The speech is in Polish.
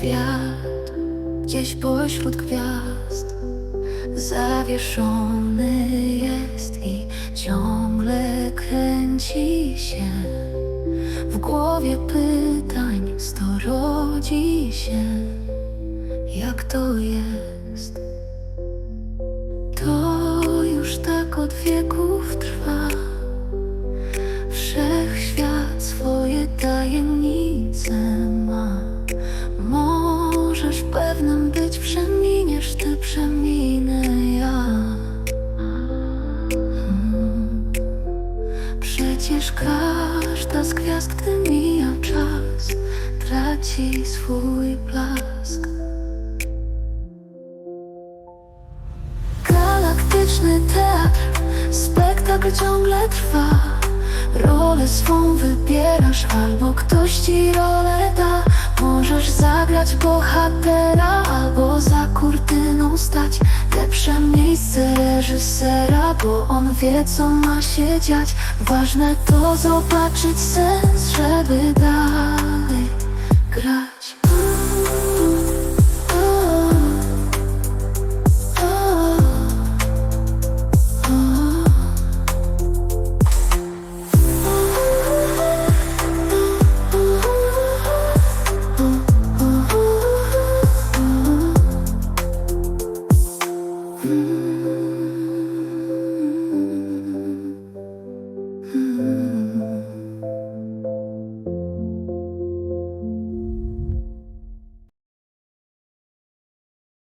świat gdzieś pośród gwiazd Zawieszony jest i ciągle kręci się. W głowie pytań sto rodzi się. Jak to jest? To już tak od wieków trwa. Pewnym być, przeminiesz ty, przeminę ja. Hmm. Przecież każda z gwiazd, gdy mija czas Traci swój blask. Galaktyczny teatr, spektakl ciągle trwa. Rolę swą wybierasz, albo ktoś ci rolę da Możesz zagrać bohatera, albo za kurtyną stać. Lepsze miejsce reżysera, bo on wie co ma się dziać. Ważne to zobaczyć sens, żeby dalej grać